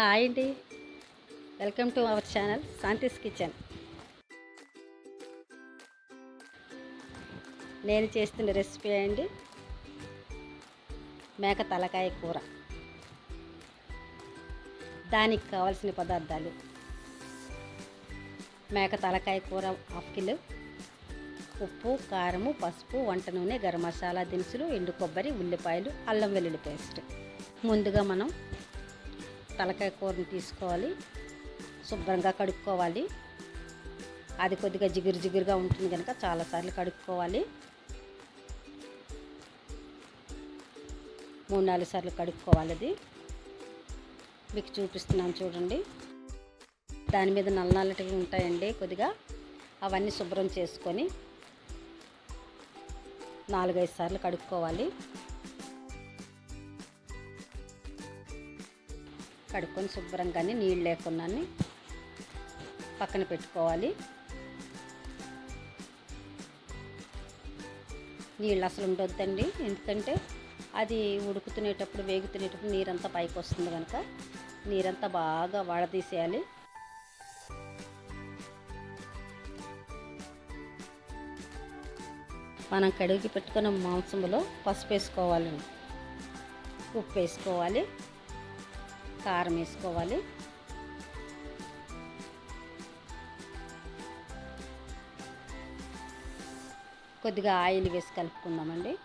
Hi అండి. Welcome to our channel Shanti's kitchen. నేను చేస్తున్న రెసిపీ అండి మేక తలకాయ కూర. దానికి కావాల్సిన పదార్థాలు. మేక తలకాయ కూర హాఫ్ కిలో. ఉప్పు కారము పసుపు వంట నూనె గరం మసాలా దినుసులు ఎండు కొబ్బరి ఉల్లిపాయలు అల్లం వెల్లుల్లి పేస్ట్. ముందుగా మనం తలకాయ కూరని తీసుకోవాలి. శుభ్రంగా కడుక్కోవాలి. అది కొద్దిగా జిగురు జిగురుగా ఉంటుంది కనుక చాలాసార్లు కడుక్కోవాలి. మూడు నాలుగు సార్లు కడుక్కోవాలి అది. మీకు చూపిస్తున్నాను చూడండి. దాని మీద నల్ల నల్లటివి ఉంటాయండి కొద్దిగా. అవన్నీ శుభ్రం చేసుకొని నాలుగైదు సార్లు కడుక్కోవాలి. కడుక్కొని శుభ్రంగానే నీళ్ళు లేకుండా పక్కన పెట్టుకోవాలి. నీళ్ళు అసలు ఉండొద్దండి. ఎందుకంటే అది ఉడుకుతునేటప్పుడు వేగుతునేటప్పుడు నీరంతా పైకి వస్తుంది కనుక నీరంతా బాగా వడదీసేయాలి. మనం కడిగి పెట్టుకున్న మాంసంలో పసుపు వేసుకోవాలండి. ఉప్పు వేసుకోవాలి. కారం వేసుకోవాలి. కొద్దిగా ఆయిల్ వేసి కలుపుకుందామండి.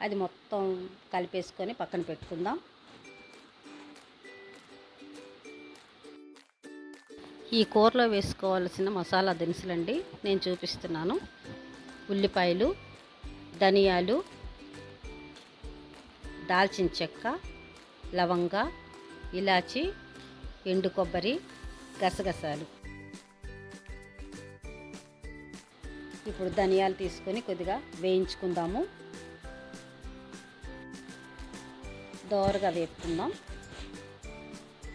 అది మొత్తం కలిపేసుకొని పక్కన పెట్టుకుందాం. ఈ కూరలో వేసుకోవాల్సిన మసాలా దినుసులండి నేను చూపిస్తున్నాను. ఉల్లిపాయలు ధనియాలు దాల్చిన చెక్క లవంగ ఇలాచి ఎండు కొబ్బరి గసగసాలు. ఇప్పుడు ధనియాలు తీసుకొని కొద్దిగా వేయించుకుందాము. దోరగా వేపుకుందాం.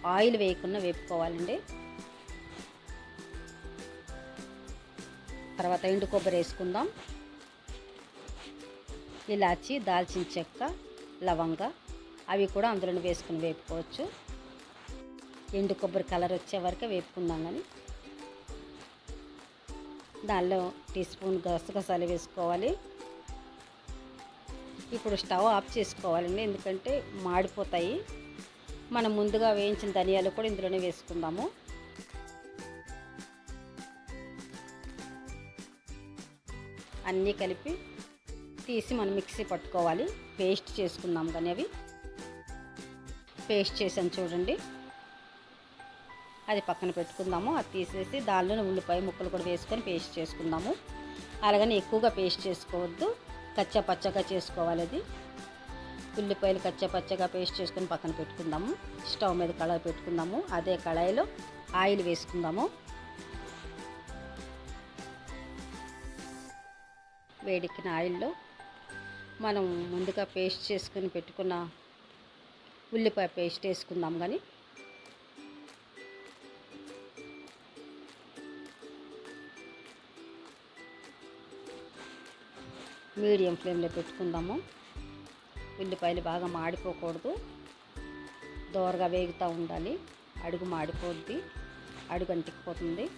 ఆయిల్ వేయకుండా వేపుకోవాలండి. తర్వాత ఎండు కొబ్బరి వేసుకుందాం. ఇలాచి దాల్చిన చెక్క లవంగ అవి కూడా అందులో వేసుకుని వేపుకోవచ్చు. ఎండు కొబ్బరి కలర్ వచ్చే వరకు వేపుకుందాం కానీ దానిలో టీ స్పూన్ గసగసాలు వేసుకోవాలి. ఇప్పుడు స్టవ్ ఆఫ్ చేసుకోవాలండి. ఎందుకంటే మాడిపోతాయి. మనం ముందుగా వేయించిన ధనియాలు కూడా ఇందులోనే వేసుకుందాము. అన్నీ కలిపి తీసి మనం మిక్సీ పట్టుకోవాలి. పేస్ట్ చేసుకుందాం కానీ అవి. పేస్ట్ చేశాను చూడండి. అది పక్కన పెట్టుకుందాము. అది తీసేసి దానిలో ఉల్లిపాయ ముక్కలు కూడా వేసుకొని పేస్ట్ చేసుకుందాము. అలాగని ఎక్కువగా పేస్ట్ చేసుకోవద్దు. కచ్చా పచ్చగా చేసుకోవాలి అది. ఉల్లిపాయలు కచ్చా పచ్చగా పేస్ట్ చేసుకొని పక్కన పెట్టుకుందాము. స్టవ్ మీద కళాయి పెట్టుకుందాము. అదే కళాయిలో ఆయిల్ వేసుకుందాము. వేడెక్కిన ఆయిల్లో మనం ముందుగా పేస్ట్ చేసుకుని పెట్టుకున్న ఉల్లిపాయ పేస్ట్ వేసుకుందాం కానీ. మీడియం ఫ్లేమ్లో పెట్టుకుందాము. ఉల్లిపాయలు బాగా మాడిపోకూడదు. దోరగా వేగుతూ ఉండాలి. అడుగు మాడిపోద్ది. అడుగు అంటికిపోతుంది.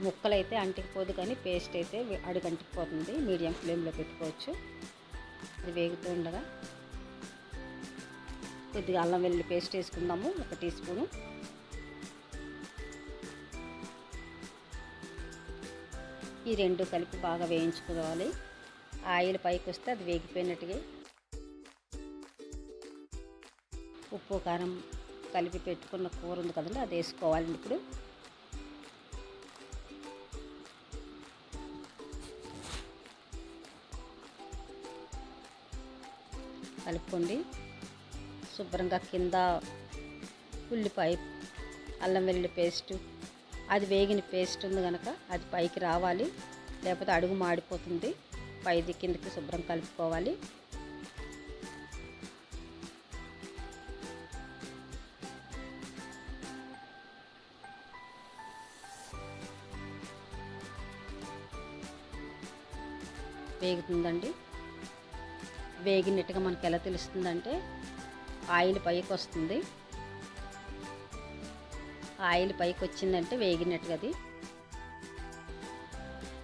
ముక్కలు అయితే అంటికిపోదు కానీ పేస్ట్ అయితే అడుగు అంటికిపోతుంది. మీడియం ఫ్లేమ్లో పెట్టుకోవచ్చు. అది వేగుతూ ఉండగా. కొద్దిగా అల్లం వెల్లుల్లి పేస్ట్ వేసుకుందాము ఒక టీ స్పూను. ఈ రెండు కలిపి బాగా వేయించుకోవాలి. ఆయిల్ పైకి వస్తే అది వేగిపోయినట్టుగా. ఉప్పు కారం కలిపి పెట్టుకున్న కూర ఉంది కదండి అది వేసుకోవాలి ఇప్పుడు. కలుపుకోండి. శుభ్రంగా కింద ఉల్లిపాయ అల్లం వెల్లుల్లి పేస్ట్ అది వేగిన పేస్ట్ ఉంది కనుక అది పైకి రావాలి. లేకపోతే అడుగు మాడిపోతుంది. పైది కిందకి శుభ్రం కలుపుకోవాలి. వేగుతుందండి. వేగినట్టుగా మనకి ఎలా తెలుస్తుందంటే ఆయిల్ పైకి వస్తుంది ఆయిల్ పైకి వచ్చిందంటే వేగినట్టుగా అది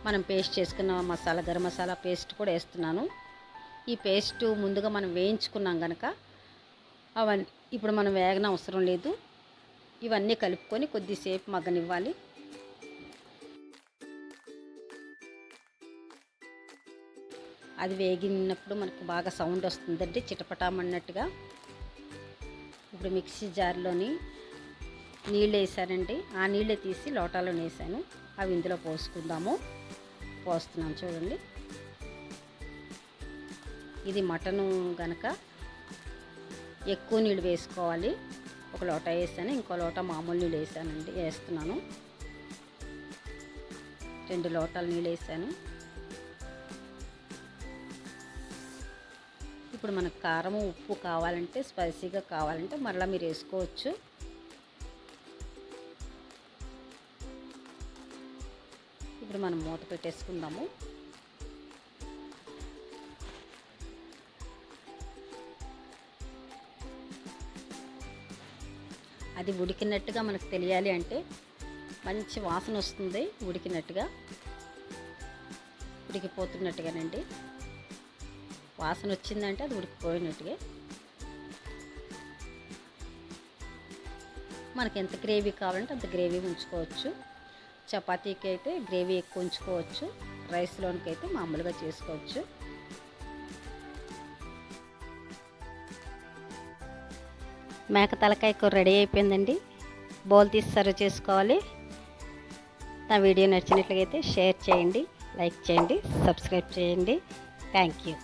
మనం పేస్ట్ చేసుకున్న మసాలా గరం మసాలా పేస్ట్ కూడా వేస్తున్నాను. ఈ పేస్ట్ ముందుగా మనం వేయించుకున్నాం కనుక అవన్నీ ఇప్పుడు మనం వేగన అవసరం లేదు. ఇవన్నీ కలుపుకొని కొద్దిసేపు మగ్గనివ్వాలి. అది వేగినప్పుడు మనకు బాగా సౌండ్ వస్తుందండి చిటపటామన్నట్టుగా. ఇప్పుడు మిక్సీ జార్లోని నీళ్ళు వేసానండి. ఆ నీళ్ళే తీసి లోటాలో వేసాను అవి ఇందులో పోసుకుందాము. పోస్తున్నాను చూడండి. ఇది మటను గనక ఎక్కువ నీళ్ళు వేసుకోవాలి. ఒక లోట వేసాను. ఇంకో లోట మామూలు నీళ్ళు వేసానండి వేస్తున్నాను. రెండు లోటాలు నీళ్ళు వేసాను. ఇప్పుడు మనకు కారం ఉప్పు కావాలంటే స్పైసీగా కావాలంటే మరలా మీరు వేసుకోవచ్చు. ఇప్పుడు మనం మూత పెట్టేసుకుందాము. అది ఉడికినట్టుగా మనకు తెలియాలి అంటే మంచి వాసన వస్తుంది ఉడికినట్టుగా. ఉడికిపోతున్నట్టుగానండి. వాసన వచ్చిందంటే అది ఉడికిపోయినట్టుగా. మనకి ఎంత గ్రేవీ కావాలంటే అంత గ్రేవీ ఉంచుకోవచ్చు. చపాతీకి అయితే గ్రేవీ ఎక్కువ ఉంచుకోవచ్చు. రైస్లోనికి అయితే మామూలుగా చేసుకోవచ్చు. మేక తలకాయ కూర రెడీ అయిపోయిందండి. బౌల్ తీసి సర్వ్ చేసుకోవాలి. నా వీడియో నచ్చినట్లయితే షేర్ చేయండి లైక్ చేయండి సబ్స్క్రైబ్ చేయండి. Thank you.